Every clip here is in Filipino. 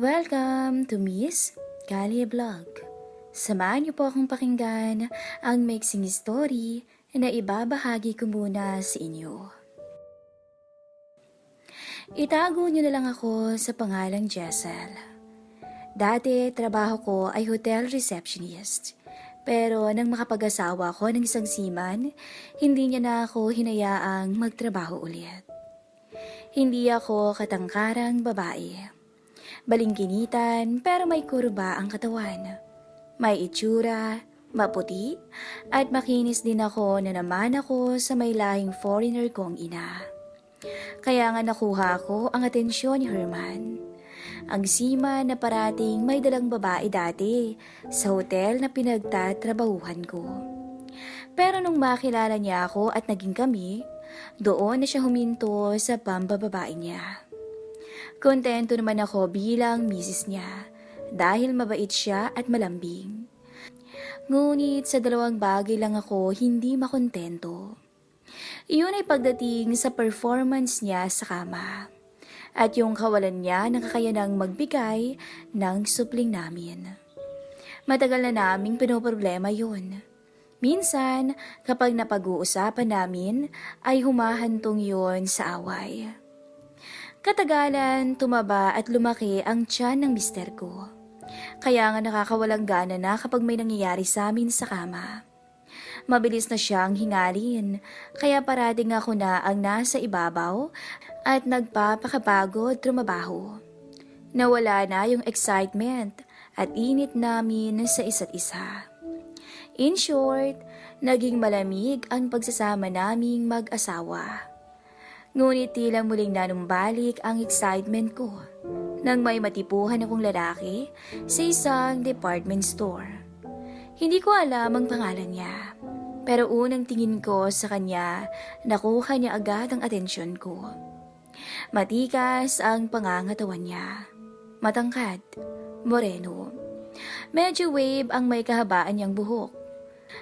Welcome to Miss Kali Vlog. Samahan niyo po akong pakinggan ang mixing story na ibabahagi ko muna sa inyo. Itago niyo na lang ako sa pangalang Jessel. Dati, trabaho ko ay hotel receptionist. Pero nang makapag-asawa ko ng isang seaman, hindi niya na ako hinayaang magtrabaho ulit. Hindi ako katangkarang babae. Balingkinitan pero may kurba ang katawan. May itsura, maputi, at makinis din ako na naman ako sa may lahing foreigner kong ina. Kaya nga nakuha ko ang atensyon ni Herman. Ang sima na parating may dalang babae dati sa hotel na pinagtatrabahuhan ko. Pero nung makilala niya ako at naging kami, doon na siya huminto sa pambababae niya. Kontento naman ako bilang misis niya dahil mabait siya at malambing. Ngunit sa dalawang bagay lang ako hindi makontento. Iyon ay pagdating sa performance niya sa kama at yung kawalan niya ng kakayanang magbigay ng supling namin. Matagal na naming pinoproblema yun. Minsan, kapag napag-uusapan namin, ay humahantong yon sa away. Katagalan, tumaba at lumaki ang tiyan ng mister ko. Kaya nga nakakawalang gana na kapag may nangyayari sa amin sa kama. Mabilis na siyang hingalin, kaya parating ako na ang nasa ibabaw at nagpapakapagod trumabaho. Nawala na yung excitement at init namin sa isa't isa. In short, naging malamig ang pagsasama naming mag-asawa. Ngunit tila muling nanumbalik ang excitement ko nang may matipuhan akong lalaki sa isang department store. Hindi ko alam ang pangalan niya, pero unang tingin ko sa kanya, nakuha niya agad ang atensyon ko. Matikas ang pangangatawan niya. Matangkad, moreno. Medyo wave ang may kahabaan niyang buhok.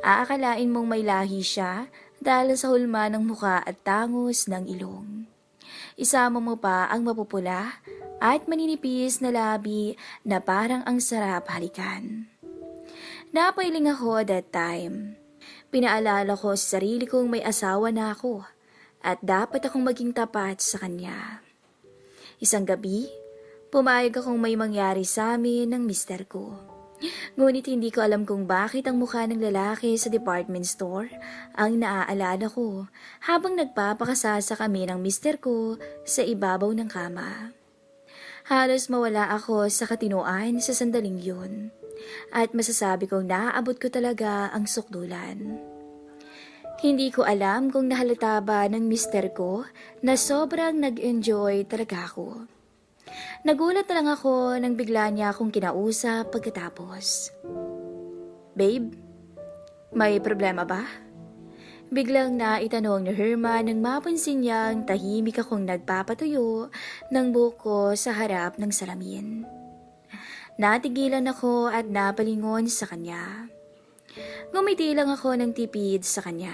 Aakalain mong may lahi siya dahil sa hulma ng muka at tangos ng ilong. Isama mo pa ang mapupula at maninipis na labi na parang ang sarap halikan. Napailing ako that time. Pinaalala ko sa sarili kong may asawa na ako at dapat akong maging tapat sa kanya. Isang gabi, pumayag akong may mangyari sa amin ng mister ko. Ngunit hindi ko alam kung bakit ang mukha ng lalaki sa department store ang naaalala ko habang nagpapakasasa kami ng mister ko sa ibabaw ng kama. Halos mawala ako sa katinuan sa sandaling yun at masasabi kong naaabot ko talaga ang sukdulan. Hindi ko alam kung nahalata ba ng mister ko na sobrang nag-enjoy talaga ako. Nagulat na lang ako nang bigla niya akong kinausap pagkatapos. Babe, may problema ba? Biglang na itanong ni Herman nang mapansin niyang tahimik akong nagpapatuyo ng buko sa harap ng salamin. Natigilan ako at napalingon sa kanya. Ngumiti lang ako ng tipid sa kanya.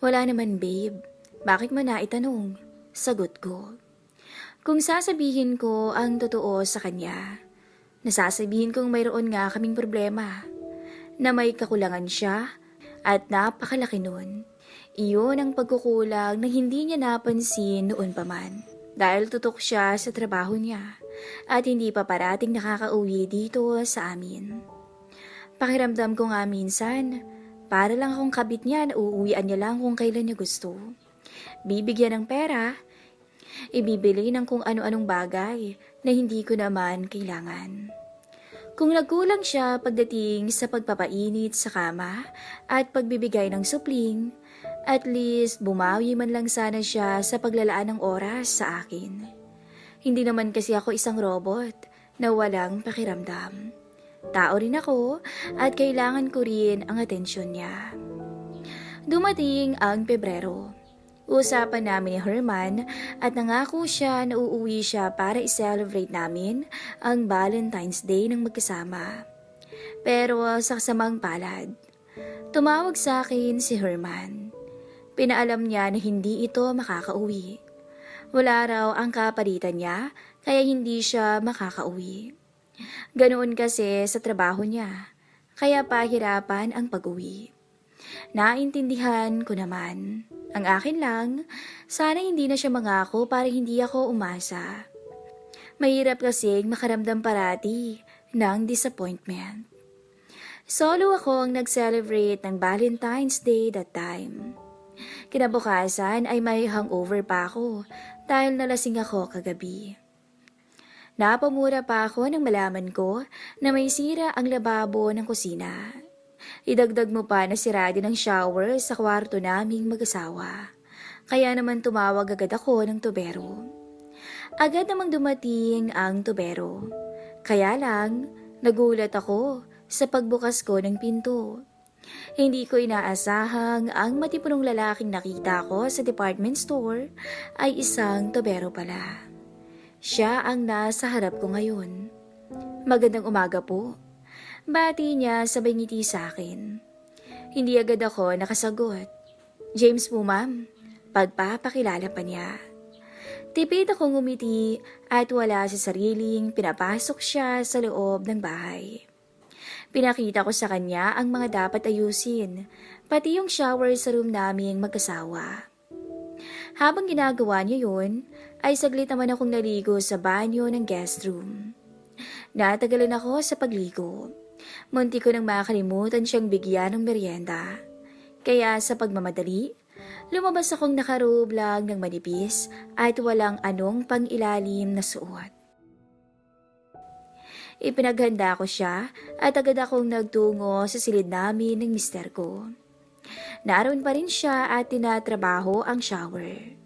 Wala naman babe, bakit mo na itanong? Sagot ko. Kung sasabihin ko ang totoo sa kanya, nasasabihin kong mayroon nga kaming problema, na may kakulangan siya at napakalaki nun. Iyon ang pagkukulang na hindi niya napansin noon pa man. Dahil tutok siya sa trabaho niya at hindi pa parating nakakauwi dito sa amin. Pakiramdam ko nga minsan, para lang akong kabit niya na uuwian niya lang kung kailan niya gusto. Bibigyan ng pera, ibibili ng kung ano-anong bagay na hindi ko naman kailangan. Kung nagkulang siya pagdating sa pagpapainit sa kama at pagbibigay ng supling, at least bumawi man lang sana siya sa paglalaan ng oras sa akin. Hindi naman kasi ako isang robot na walang pakiramdam. Tao rin ako at kailangan ko rin ang atensyon niya. Dumating ang Pebrero. Usapan namin ni Herman at nangako siya na uuwi siya para i-celebrate namin ang Valentine's Day ng magkasama. Pero sa kasamang palad, tumawag sa akin si Herman. Pinaalam niya na hindi ito makakauwi. Wala raw ang kapalitan niya kaya hindi siya makakauwi. Ganoon kasi sa trabaho niya, kaya pahirapan ang pag-uwi. Naintindihan ko naman. Ang akin lang, sana hindi na siya mangako para hindi ako umasa. Mahirap kasing makaramdam parati ng disappointment. Solo ako ang nag-celebrate ng Valentine's Day that time. Kinabukasan ay may hangover pa ako dahil nalasing ako kagabi. Napamura pa ako nang malaman ko na may sira ang lababo ng kusina. Idagdag mo pa na sira din ang shower sa kwarto naming mag-asawa. Kaya naman tumawag agad ako ng tubero. Agad namang dumating ang tubero. Kaya lang, nagulat ako sa pagbukas ko ng pinto. Hindi ko inaasahang ang matipunong lalaking nakita ko sa department store ay isang tubero pala. Siya ang nasa harap ko ngayon. Magandang umaga po. Bati niya sabay ngiti sa akin. Hindi agad ako nakasagot. James po ma'am, pagpapakilala pa niya. Tipid akong ngumiti at wala sa sariling pinapasok siya sa loob ng bahay. Pinakita ko sa kanya ang mga dapat ayusin, pati yung shower sa room naming magkasawa. Habang ginagawa niya yun, ay saglit naman akong naligo sa banyo ng guest room. Natagalan ako sa pagligo. Munti ko nang makalimutan siyang bigyan ng merienda. Kaya sa pagmamadali, lumabas akong nakarobe lang ng manipis at walang anong pangilalim na suot. Ipinaghanda ko siya at agad akong nagtungo sa silid namin ng mister ko. Naroon pa rin siya at tinatrabaho ang shower.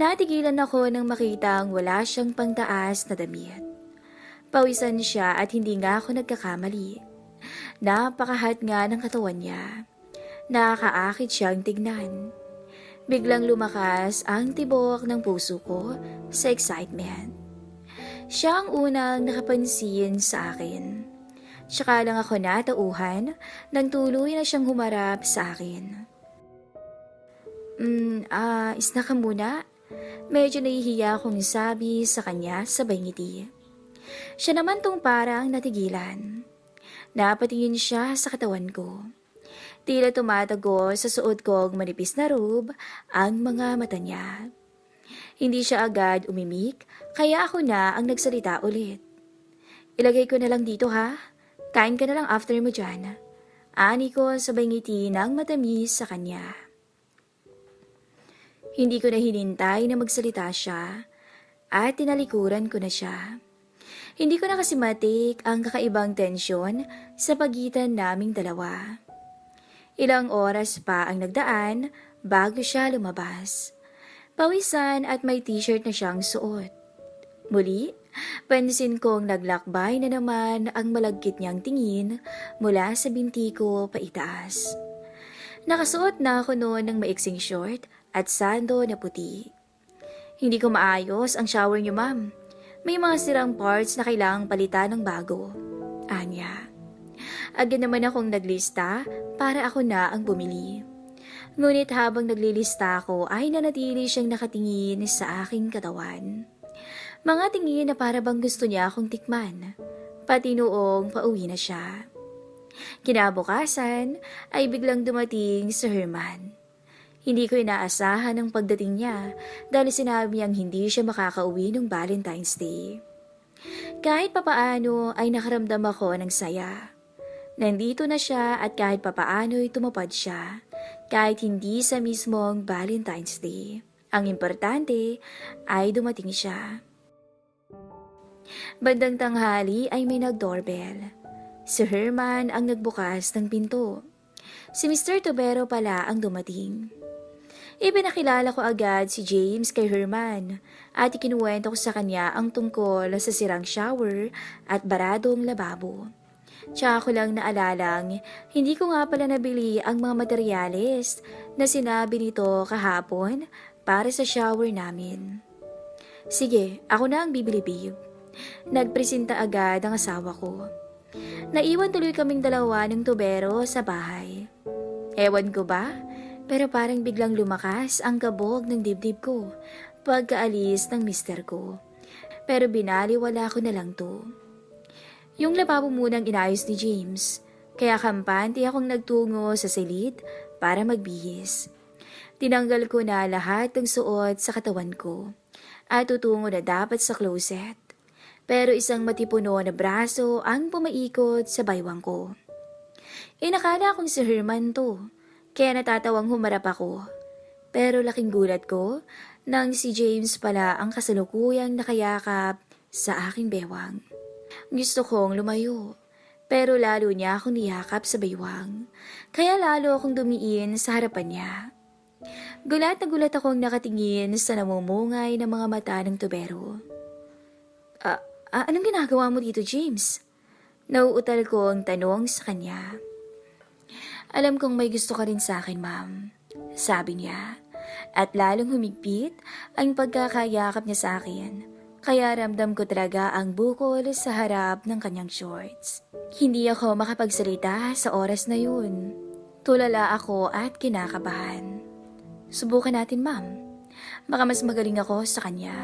Natigilan ako nang makitang wala siyang pangtaas na damit. Pawisan siya at hindi nga ako nagkakamali. Napakahat nga ng katawan niya. Nakakaakit siyang tignan. Biglang lumakas ang tibok ng puso ko sa excitement. Siya ang unang nakapansin sa akin. Tsaka lang ako natauhan nang tuloy na siyang humarap sa akin. Hmm, ah, isna ka muna. Medyo nahihiya akong sabi sa kanya sabay ngiti. Siya naman tong parang natigilan. Napatingin siya sa katawan ko. Tila tumatago sa suot kong manipis na robe ang mga mata niya. Hindi siya agad umimik, kaya ako na ang nagsalita ulit. Ilagay ko na lang dito ha. Kain ka na lang after mo dyan. Ani ko sabay ngiti ng matamis sa kanya. Hindi ko na hinintay na magsalita siya at tinalikuran ko na siya. Hindi ko na kasi matik ang kakaibang tensyon sa pagitan naming dalawa. Ilang oras pa ang nagdaan bago siya lumabas. Pawisan at may t-shirt na siyang suot. Muli, pansin kong naglakbay na naman ang malagkit niyang tingin mula sa binti ko paitaas. Nakasuot na ako noon ng maiksing short at sando na puti. Hindi ko maayos ang shower niyo, ma'am. May mga sirang parts na kailangang palitan ng bago. Anya. Agad naman akong naglista para ako na ang bumili. Ngunit habang naglilista ako ay nanatili siyang nakatingin sa aking katawan. Mga tingin na para bang gusto niya akong tikman. Pati noong pauwi na siya. Kinabukasan ay biglang dumating si Herman. Hindi ko inaasahan ang pagdating niya dahil sinabi niyang hindi siya makakauwi ng Valentine's Day. Kahit papaano ay nakaramdam ako ng saya. Nandito na siya at kahit papaano ay tumapad siya, kahit hindi sa mismong Valentine's Day. Ang importante ay dumating siya. Bandang tanghali ay may nag-doorbell. Si Herman ang nagbukas ng pinto. Si Mr. Tobero pala ang dumating. Ipinakilala ko agad si James kay Herman at ikinuwento ko sa kanya ang tungkol sa sirang shower at baradong lababo. Tsaka ko lang naalalang, hindi ko nga pala nabili ang mga materyales na sinabi nito kahapon para sa shower namin. Sige, ako na ang bibili babe. Nagpresenta agad ang asawa ko. Naiwan tuloy kaming dalawa ng tubero sa bahay. Ewan ko ba, pero parang biglang lumakas ang kabog ng dibdib ko pagkaalis ng mister ko. pero binaliwala ko na lang to. Yung lababo munang inayos ni James, kaya kampante akong nagtungo sa silid para magbihis. Tinanggal ko na lahat ng suot sa katawan ko at tutungo na dapat sa closet. Pero isang matipuno na braso ang pumaikot sa baywang ko. Inakala kong si Herman to, kaya natatawang humarap ako. Pero laking gulat ko nang si James pala ang kasalukuyang nakayakap sa aking bewang. Gusto kong lumayo, pero lalo niya akong niyakap sa baywang, kaya lalo akong dumiin sa harapan niya. Gulat na gulat akong nakatingin sa namumungay ng mga mata ng tubero. Ah, ah, anong ginagawa mo dito, James? Nauutal ko ang tanong sa kanya. Alam kong may gusto ka rin sa akin, ma'am. Sabi niya. At lalong humigpit ang pagkakayakap niya sa akin. Kaya ramdam ko talaga ang bukol sa harap ng kanyang shorts. Hindi ako makapagsalita sa oras na yun. Tulala ako at kinakabahan. Subukan natin, ma'am. Baka mas magaling ako sa kanya.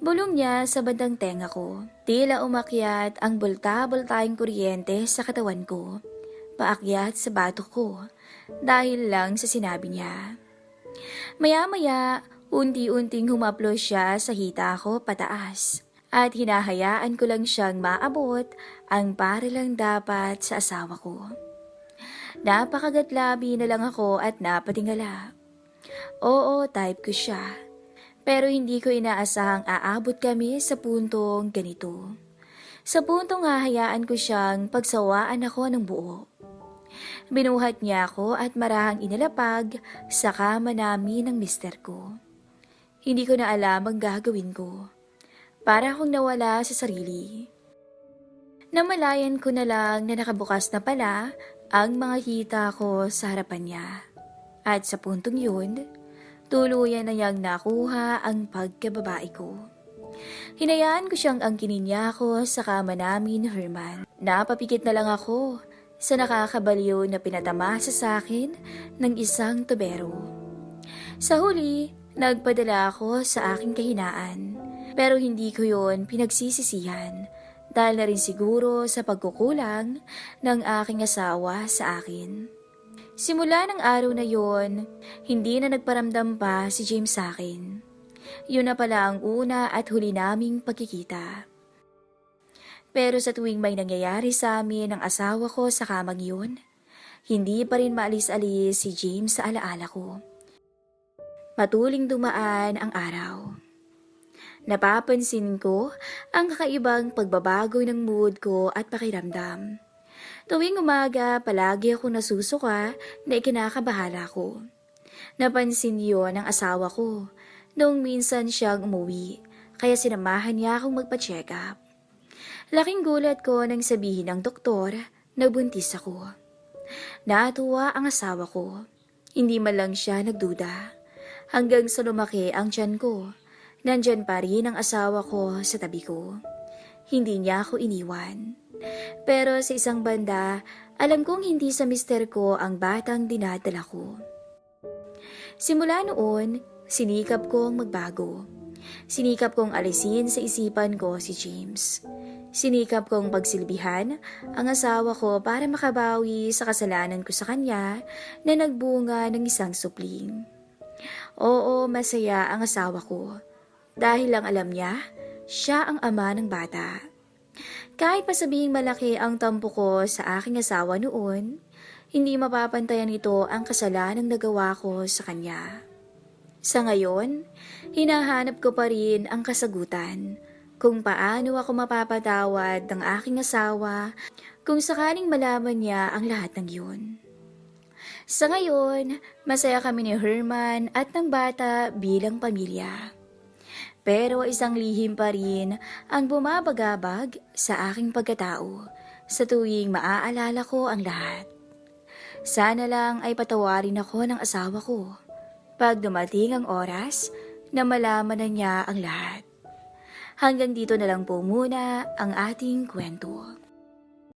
Bulong niya sa bandang tenga ko. Tila umakyat ang bulta-bultayong kuryente sa katawan ko. Paakyat sa batok ko. Dahil lang sa sinabi niya. Maya-maya, unti-unting humaplo siya sa hita ko pataas. At hinahayaan ko lang siyang maabot ang para lang dapat sa asawa ko. Napakagatlabi na lang ako at napatingala. Oo, type ko siya. Pero hindi ko inaasahang aabot kami sa puntong ganito. Sa puntong hahayaan ko siyang pagsawaan ako ng buo. Binuhat niya ako at marahang inalapag sa kama namin ng mister ko. Hindi ko na alam ang gagawin ko. Para akong nawala sa sarili. Namalayan ko na lang na nakabukas na pala ang mga hita ko sa harapan niya. At sa puntong yun, tuluyan na niyang nakuha ang pagkababae ko. Hinayaan ko siyang angkinin niya ako sa kama namin, Herman. Napapikit na lang ako sa nakakabaliw na pinatamasa sa akin ng isang tubero. Sa huli, nagpadala ako sa aking kahinaan. Pero hindi ko yon pinagsisisihan dahil na rin siguro sa pagkukulang ng aking asawa sa akin. Simula ng araw na yon, hindi na nagparamdam pa si James sa akin. Yun na pala ang una at huli naming pagkikita. Pero sa tuwing may nangyayari sa amin ng asawa ko sa kamang yun, hindi pa rin maalis-alis si James sa alaala ko. Matuling dumaan ang araw. Napapansin ko ang kakaibang pagbabago ng mood ko at pakiramdam. Tuwing umaga, palagi ako nasusuka na ikinakabahala ko. Napansin yon ng asawa ko noong minsan siyang umuwi, kaya sinamahan niya akong magpa-check up. Laking gulat ko nang sabihin ng doktor na buntis ako. Natuwa ang asawa ko. Hindi man lang siya nagduda. Hanggang sa lumaki ang tiyan ko, nandyan pa rin ang asawa ko sa tabi ko. Hindi niya ako iniwan. Pero sa isang banda, alam kong hindi sa mister ko ang batang dinadala ko. Simula noon, sinikap kong magbago. Sinikap kong alisin sa isipan ko si James. Sinikap kong pagsilbihan ang asawa ko para makabawi sa kasalanan ko sa kanya na nagbunga ng isang supling. Oo, masaya ang asawa ko. Dahil lang alam niya, siya ang ama ng bata. Kahit pa sabihing malaki ang tampo ko sa aking asawa noon, hindi mapapantayan nito ang kasalanang nagawa ko sa kanya. Sa ngayon, hinahanap ko pa rin ang kasagutan kung paano ako mapapatawad ng aking asawa kung sakaling malaman niya ang lahat ng yun. Sa ngayon, masaya kami ni Herman at ng bata bilang pamilya. Pero isang lihim pa rin ang bumabagabag sa aking pagkatao sa tuwing maaalala ko ang lahat. Sana lang ay patawarin ako ng asawa ko pag dumating ang oras na malaman na niya ang lahat. Hanggang dito na lang po muna ang ating kwento.